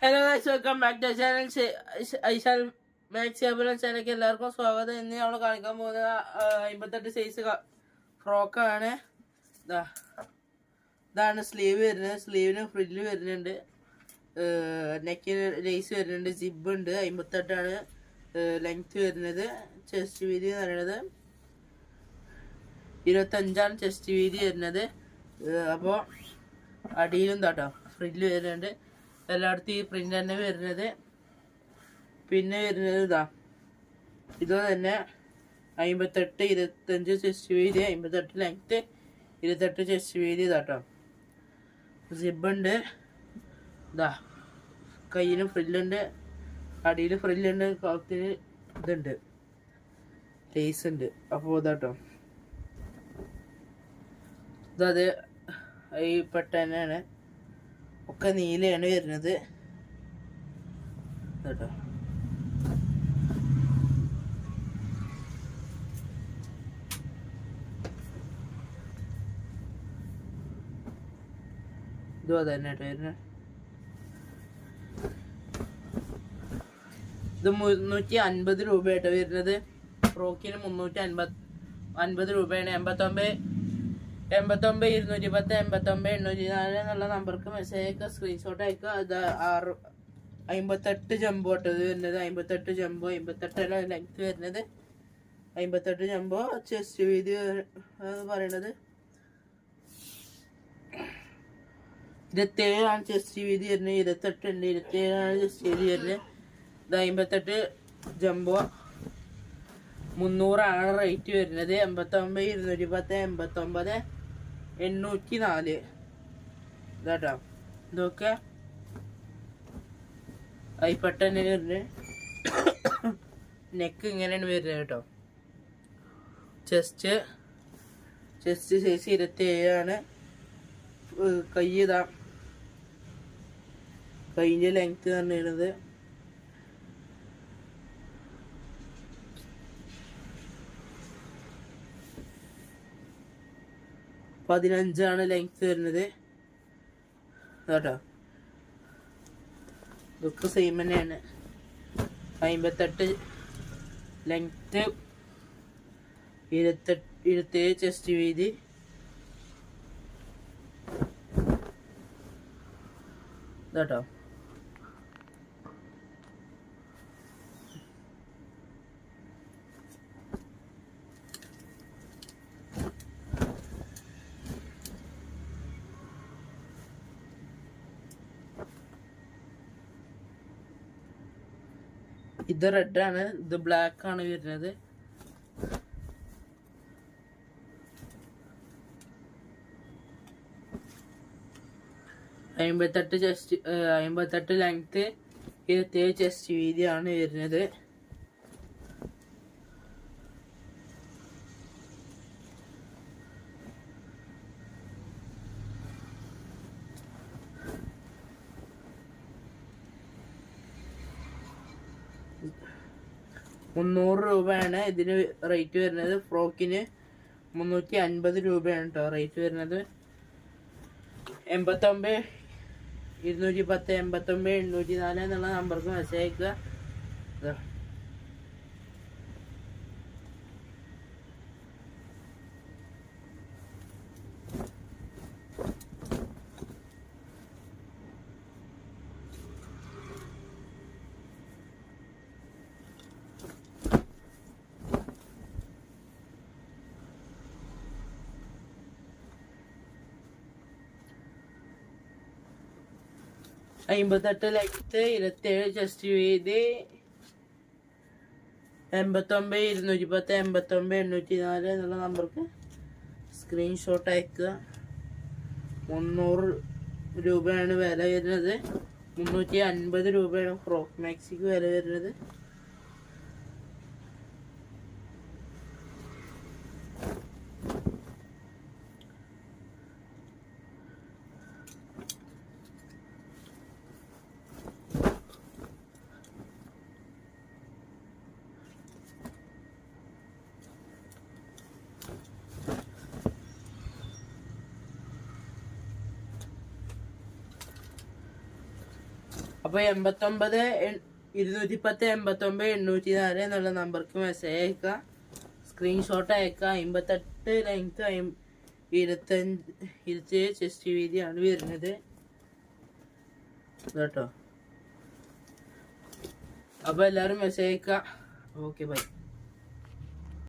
Hello guys welcome back to channel ഐശാൽ മാക്സി ഏബുലൻ ചാനലിലേക്ക് എല്ലാവർക്കും സ്വാഗതം. ഇന്ന് നമ്മൾ കാണിക്കാൻ പോകുന്നത് അമ്പത്തെട്ട് സൈസ് ഫ്രോക്കാണ് ഇതാ ഇതാണ് സ്ലീവ് വരുന്നത്. സ്ലീവിന് ഫ്രില്ല് വരുന്നുണ്ട്. നെക്കിന് ലേസ് വരുന്നുണ്ട്. ജിബ് ഉണ്ട്. അമ്പത്തെട്ടാണ് ലെങ്ത് വരുന്നത്. ചെസ്റ്റ് വീതി എന്ന് പറയുന്നത് ഇരുപത്തഞ്ചാണ് ചെസ്റ്റ് വീതി വരുന്നത്. അപ്പോൾ അടിയിലും താട്ടോ ഫ്രില്ല് വരുന്നുണ്ട്. എല്ലായിടത്തും ഈ പ്രിന്റ് തന്നെ വരുന്നത്. പിന്നെ വരുന്നത് ഇതാ. ഇത് തന്നെ അമ്പത്തെട്ട് ഇരുപത്തഞ്ച് ചെസ്റ്റ് വീതി അമ്പത്തെട്ട് ലെങ്ത്ത് ഇരുപത്തെട്ട് ചെസ്റ്റ് വീതി ഇതാട്ടോ സിബുണ്ട് ഇതാ. കയ്യിൽ ഫ്രില്ലുണ്ട് അടിയിൽ ഫ്രില്ലുണ്ട് കഴുത്തിന് ഇതുണ്ട്. ലേസ് ഉണ്ട്. അപ്പോൾ ഇതാട്ടോ ഇതത് ഈ പെട്ട ഒക്കെ നീലയാണ് വരുന്നത്. കേട്ടോ? ഇതും അത് തന്നെ ഇത് മുന്നൂറ്റി അൻപത് രൂപയായിട്ട് വരുന്നത്. ഫ്രോക്കിന് മുന്നൂറ്റി അൻപത് അൻപത് രൂപയാണ്. എൺപത്തൊമ്പത് എൺപത്തൊമ്പത് ഇരുന്നൂറ്റി പത്ത് എൺപത്തൊമ്പത് എണ്ണൂറ്റി നാല് എന്നുള്ള നമ്പർക്ക് മെസ്സേജ് അയക്കുക സ്ക്രീൻഷോട്ട് അയക്കുക അത് ആറ് അമ്പത്തെട്ട് ജമ്പോ ഇട്ടത് വരുന്നത്. അമ്പത്തെട്ട് ജമ്പോ അമ്പത്തെട്ടല്ല ലെങ്ത് വരുന്നത്. അമ്പത്തെട്ട് ജമ്പോ ചെസ്റ്റ് വീതി പറയണത്. ഇരുപത്തേഴാണ് ചെസ്റ്റ് വീതി വരുന്നത്. ഇരുപത്തെട്ട് ഉണ്ട്. ഇരുപത്തേഴാണ് ചെസ്റ്റ് വീതി വരുന്നത്. ഇത് അമ്പത്തെട്ട് ജമ്പോ മുന്നൂറാണ് റേറ്റ് വരുന്നത്. എൺപത്തൊമ്പത് ഇരുന്നൂറ്റി പത്ത് എൺപത്തൊമ്പത്. എണ്ണൂറ്റി നാല് ഇതാട്ടോ. ഇതൊക്കെ പെട്ടെന്ന് വരുന്നത്. നെക്ക് ഇങ്ങനെയാണ് വരുന്നത് കേട്ടോ. ചെസ്റ്റ് ചെസ്റ്റ് സൈസ് ഇരുപത്തി ഏഴാണ് കൈ ഇതാ. കൈന്റെ ലെങ്ത് പറഞ്ഞിരുന്നത്. പതിനഞ്ചാണ് ലെങ്ത് വരുന്നത്. കേട്ടോ ഇതൊക്കെ സെയിം തന്നെയാണ്. അമ്പത്തെട്ട് ലെങ്ത് ഇരുപത്തെട്ട് ഇരുപത്തേഴ് ചെസ്റ്റ് വീതി. കേട്ടോ ഇത് റെഡ് ആണ് ഇത് ബ്ലാക്ക് ആണ് വരുന്നത്. അമ്പത്തെട്ട് ചെസ്റ്റ് അമ്പത്തെട്ട് ലെങ്ത് ഇരുപത്തേഴ് ചെസ്റ്റ് വീതിയാണ് വരുന്നത്. മുന്നൂറ് രൂപയാണ് ഇതിന് റേറ്റ് വരുന്നത്. ഫ്രോക്കിന് മുന്നൂറ്റി അൻപത് രൂപയാണ് കേട്ടോ റേറ്റ് വരുന്നത്. എൺപത്തൊമ്പത് ഇരുന്നൂറ്റി പത്ത് എൺപത്തൊമ്പത് എണ്ണൂറ്റി നാല് എന്നുള്ള നമ്പർക്ക് മെസ്സേജ് അയക്കുക. അമ്പത്തെട്ട് ലെങ്ത്ത് ഇരുപത്തേഴ് ജസ്റ്റ് വീതി എൺപത്തൊമ്പത് ഇരുന്നൂറ്റി പത്ത് എൺപത്തൊമ്പത് എണ്ണൂറ്റി നാല് എന്നുള്ള നമ്പർക്ക് സ്ക്രീൻഷോട്ട് അയക്കുക. മുന്നൂറ് രൂപയാണ് വില വരുന്നത്. മുന്നൂറ്റി അൻപത് രൂപയാണ് ഫ്രോക്ക് മാക്സിക്ക് വില വരുന്നത്. അപ്പൊ എൺപത്തൊമ്പത് എൺ- ഇരുന്നൂറ്റി പത്ത് എൺപത്തൊമ്പത് എണ്ണൂറ്റി നാല് എന്നുള്ള നമ്പർക്ക് മെസ്സേജ് അയക്കുക. സ്ക്രീൻഷോട്ട് അയക്കുക. അമ്പത്തെട്ട് ലെങ്ത് ഇരുപത്തഞ്ച് ഇരുപത്തേഴ് ചെസ്റ്റ് വീതിയാണ് വരുന്നത്. കേട്ടോ അപ്പൊ എല്ലാവരും മെസ്സേജ് അയക്കുക. Okay bye